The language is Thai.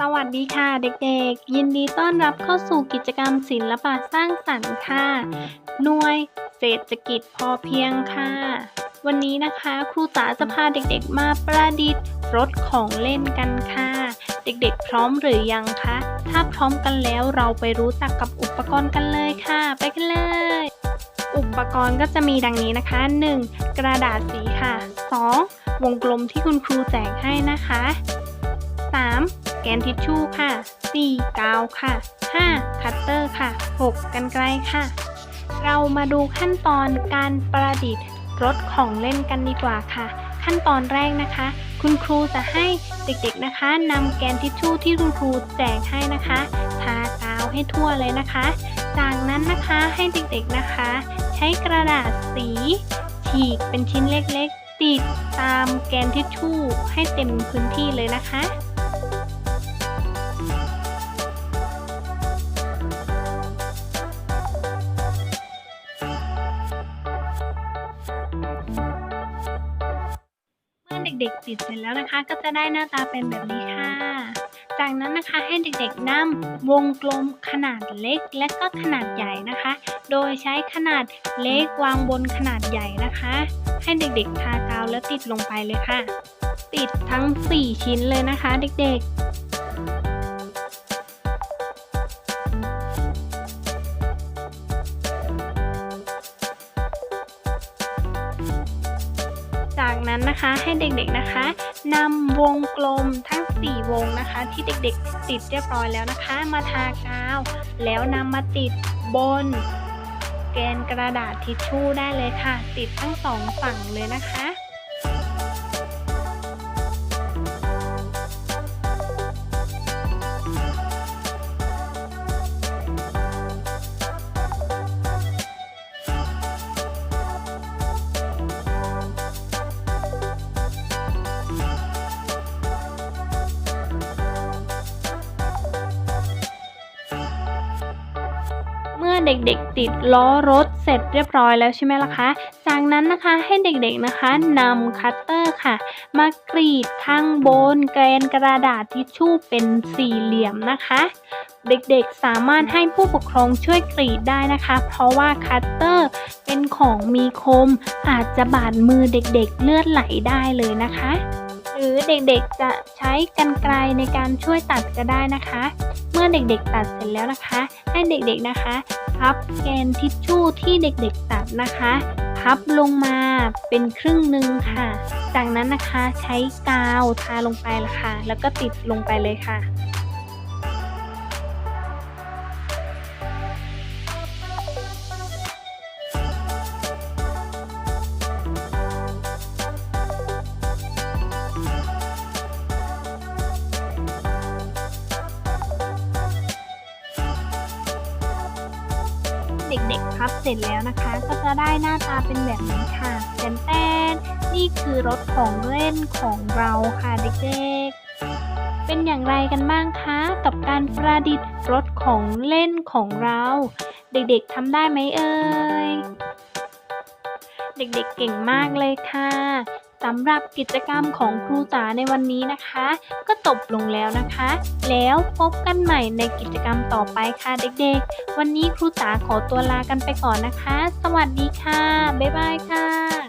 สวัสดีค่ะเด็กๆ ยินดีต้อนรับเข้าสู่กิจกรรมศิลปะสร้างสรรค์ค่ะ หน่วยเศรษฐกิจพอเพียงค่ะ วันนี้นะคะครูจ๋าจะพาเด็กๆมาประดิษฐ์รถของเล่นกันค่ะ เด็กๆ พร้อมหรือยังคะ ถ้าพร้อมกันแล้วเราไปรู้จักกับอุปกรณ์กันเลยค่ะ ไปกันเลย อุปกรณ์ก็จะมีดังนี้นะคะ 1. กระดาษสีค่ะ 2. วงกลมที่คุณครูแจกให้นะคะ 3. แกนทิชชู่ค่ะ 4. กาวค่ะ 5. คัตเตอร์ค่ะ 6. กันไกลค่ะ เรามาดูขั้นตอนการประดิษฐ์รถของเล่นกันดีกว่าค่ะ ขั้นตอนแรกนะคะ คุณครูจะให้เด็กๆนะคะนำแกนทิชชู่ที่คุณครูแจกให้นะคะทากาวให้ทั่วเลยนะคะ จากนั้นนะคะให้เด็กๆนะคะ ใช้กระดาษสีฉีกเป็นชิ้นเล็กๆ ติดตามแกนทิชชู่ให้เต็มพื้นที่เลยนะคะเมื่อเด็กๆติดเสร็จแล้วนะคะ ก็จะได้หน้าตาเป็นแบบนี้ค่ะ จากนั้นนะคะให้เด็กๆนำวงกลมขนาดเล็กและก็ขนาดใหญ่นะคะ โดยใช้ขนาดเล็กวางบนขนาดใหญ่นะคะ ให้เด็กๆทาาวแล้วติดลงไปเลยค่ะ ติดทั้ง 4 ชิ้นเลยนะคะเด็กๆจากนั้นนะคะให้เด็กๆนะคะนำวงกลมทั้ง 4 วงนะคะ ที่เด็กๆ ติดเรียบร้อยแล้วนะคะ มาทากาว แล้วนำมาติดบน แกนกระดาษทิชชู่ได้เลยค่ะ ติดทั้งสองฝั่งเลยนะคะ มื่อเด็กๆ ติดล้อรถเสร็จเรียบร้อยแล้วใช่ไหมล่ะคะ จากนั้นนะคะให้เด็กๆนะคะนำคัตเตอร์ค่ะ มากรีดข้างบนแกนกระดาษทิชชู่เป็นสี่เหลี่ยมนะคะ เด็กๆสามารถให้ผู้ปกครองช่วยกรีดได้นะคะ เพราะว่าคัตเตอร์เป็นของมีคมอาจจะบาดมือเด็กๆเลือดไหลได้เลยนะคะ รือเด็กๆจะใช้กันไกลในการช่วยตัดก็ได้นะคะ เมื่อเด็กๆตัดเสร็จแล้วนะคะ ให้เด็กๆนะคะ พับแกนทิชชู่ที่เด็กๆตัดนะคะ พับลงมาเป็นครึ่งหนึ่งค่ะ จากนั้นนะคะใช้กาวทาลงไปละค่ะ แล้วก็ติดลงไปเลยค่ะ เด็กๆพับเสร็จแล้วนะคะ ก็จะได้หน้าตาเป็นแบบนี้ค่ะแตนแตนนี่คือรถของเล่นของเราค่ะเด็กๆ เป็นอย่างไรกันบ้างคะกับการประดิษฐ์รถของเล่นของเรา เด็กๆทำได้ไหมเอ่ยเด็กๆเก่งมากเลยค่ะ สำหรับกิจกรรมของครูจ๋าในวันนี้นะคะ ก็จบลงแล้วนะคะ แล้วพบกันใหม่ในกิจกรรมต่อไปค่ะเด็กๆ วันนี้ครูจ๋าขอตัวลากันไปก่อนนะคะ สวัสดีค่ะ บ๊ายบายค่ะ